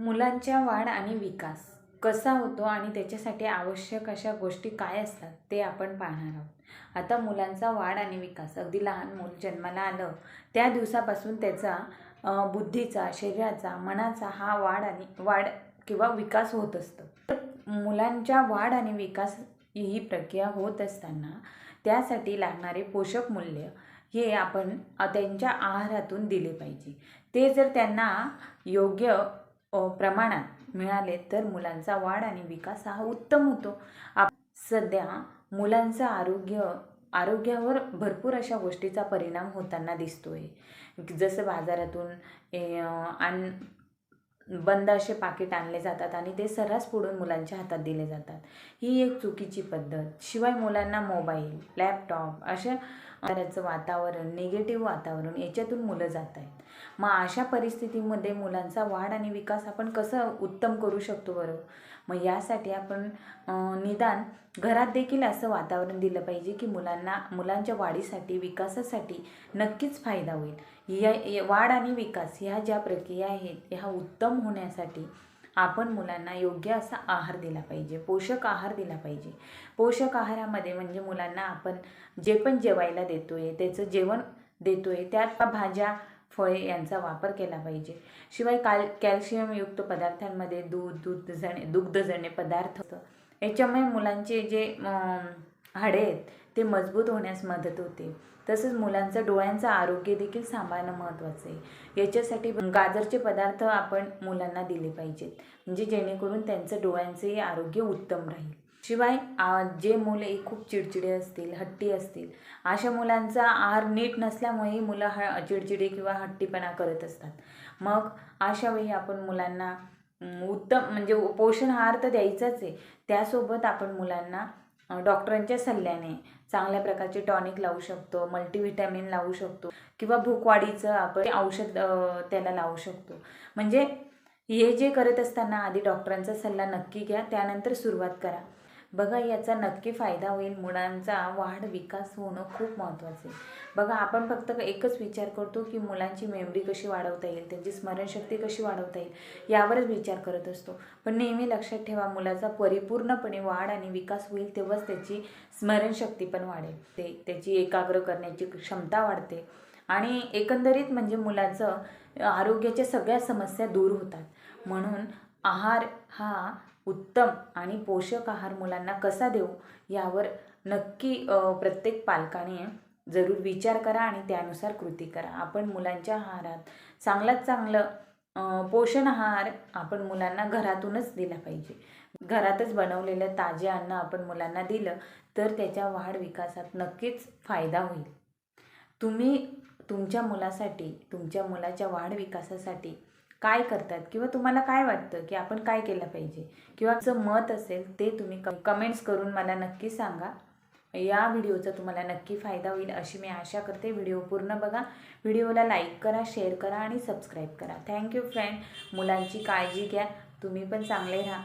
मुलांच्या वाढ आणि विकास. कसा होतो आणि त्याच्यासाठी आवश्यक अशा गोष्टी काय असतात ते आपण पाहणार आहोत. आता मुलांचा वाढ आणि विकास. अगदी लहान मूल जन्माला आलं त्या दिवसापासून त्याचा बुद्धीचा शरीराचा मनाचा हा वाढ आणि वाढ किंवा विकास होत असतो. तर मुलांच्या वाढ आणि विकास ही प्रक्रिया होत असताना त्यासाठी लागणारे पोषक मूल्य हे आपण त्यांच्या आहारातून दिले पाहिजे. ते जर त्यांना योग्य प्रमाणात मिळाले तर मुलांचा वाढ आणि विकास हा उत्तम होतो. आप सध्या मुलांचं आरोग्य आरोग्यावर भरपूर अशा गोष्टीचा परिणाम होताना दिसतोय. जसं बाजारातून ए, आण बंद असे पाकिट आणले जातात आणि ते सर्रास फोडून मुलांच्या हातात दिले जातात. ही एक चुकीची पद्धत. शिवाय मुलांना मोबाईल लॅपटॉप अशा घराचं वातावरण निगेटिव्ह वातावरण याच्यातून मुलं जात आहेत. मग अशा परिस्थितीमध्ये मुलांचा वाढ आणि विकास आपण कसं उत्तम करू शकतो बरं? मग यासाठी आपण निदान घरात देखील असं वातावरण दिलं पाहिजे की मुलांना मुलांच्या वाढीसाठी विकासासाठी नक्कीच फायदा होईल. या वाढ आणि विकास ह्या ज्या प्रक्रिया आहेत ह्या उत्तम होण्यासाठी आपण मुलांना योग्य असा आहार दिला पाहिजे पोषक आहार दिला पाहिजे. पोषक आहारामध्ये म्हणजे मुलांना आपण जे पण जेवायला देतो आहे त्याचं जेवण देतो आहे त्यात भाज्या फळे यांचा वापर केला पाहिजे. शिवाय काल कॅल्शियमयुक्त पदार्थांमध्ये दूध दूधजणे दुग्धजन्य पदार्थ याच्यामुळे मुलांचे जे हाडे आहेत ते मजबूत होण्यास मदत होते. तसंच मुलांचं डोळ्यांचं आरोग्य देखील सांभाळणं महत्त्वाचं आहे. याच्यासाठी गाजरचे पदार्थ आपण मुलांना दिले पाहिजेत म्हणजे जेणेकरून त्यांचं डोळ्यांचंही आरोग्य उत्तम राहील. शिवाय आ, जे मुले खूप चिडचिडे असतील हट्टी असतील अशा मुलांचा आहार नीट नसल्यामुळेही मुलं ह चिडचिडे किंवा हट्टीपणा करत असतात. मग अशा वेळी आपण मुलांना उत्तम म्हणजे पोषण आहार तर द्यायचाच आहे. त्यासोबत आपण मुलांना डॉक्टरांच्या सल्ल्याने चांगल्या प्रकारचे टॉनिक लावू शकतो मल्टीव्हिटॅमिन लावू शकतो किंवा भूकवाढीचं आपण औषध त्याला लावू शकतो. म्हणजे हे जे करत असताना आधी डॉक्टरांचा सल्ला नक्की घ्या त्यानंतर सुरुवात करा. बघा याचा नक्की फायदा होईल. मुलांचा वाढ विकास होणं खूप महत्त्वाचं आहे. बघा आपण फक्त एकच विचार करतो की मुलांची मेमरी कशी वाढवता येईल त्यांची स्मरणशक्ती कशी वाढवता येईल यावरच विचार करत असतो. पण नेहमी लक्षात ठेवा मुलाचा परिपूर्णपणे वाढ आणि विकास होईल तेव्हाच त्याची स्मरणशक्ती पण वाढेल. ते त्याची एकाग्र करण्याची क्षमता वाढते. आणि एकंदरीत म्हणजे मुलाचं आरोग्याच्या सगळ्या समस्या दूर होतात. म्हणून आहार हा उत्तम आणि पोषक आहार मुलांना कसा देऊ यावर नक्की प्रत्येक पालकाने जरूर विचार करा आणि त्यानुसार कृती करा. आपण मुलांच्या आहारात चांगल्यात चांगलं पोषण आहार आपण मुलांना घरातूनच दिला पाहिजे. घरातच बनवलेलं ताजे अन्न आपण मुलांना दिलं तर त्याच्या वाढ विकासात नक्कीच फायदा होईल. तुम्ही तुमच्या मुलासाठी तुमच्या मुलाच्या वाढ विकासासाठी काय करतात किंवा तुम्हाला काय वाटतं की आपण काय केलं पाहिजे? किंवा तुमचं मत असेल ते तुम्ही क कमेंट्स करून मला नक्की सांगा. या व्हिडिओचा तुम्हाला नक्की फायदा होईल अशी मी आशा करते. व्हिडिओ पूर्ण बघा. व्हिडिओला लाईक करा शेअर करा आणि सबस्क्राईब करा. थँक्यू फ्रेंड मुलांची काळजी घ्या. तुम्ही पण चांगले राहा.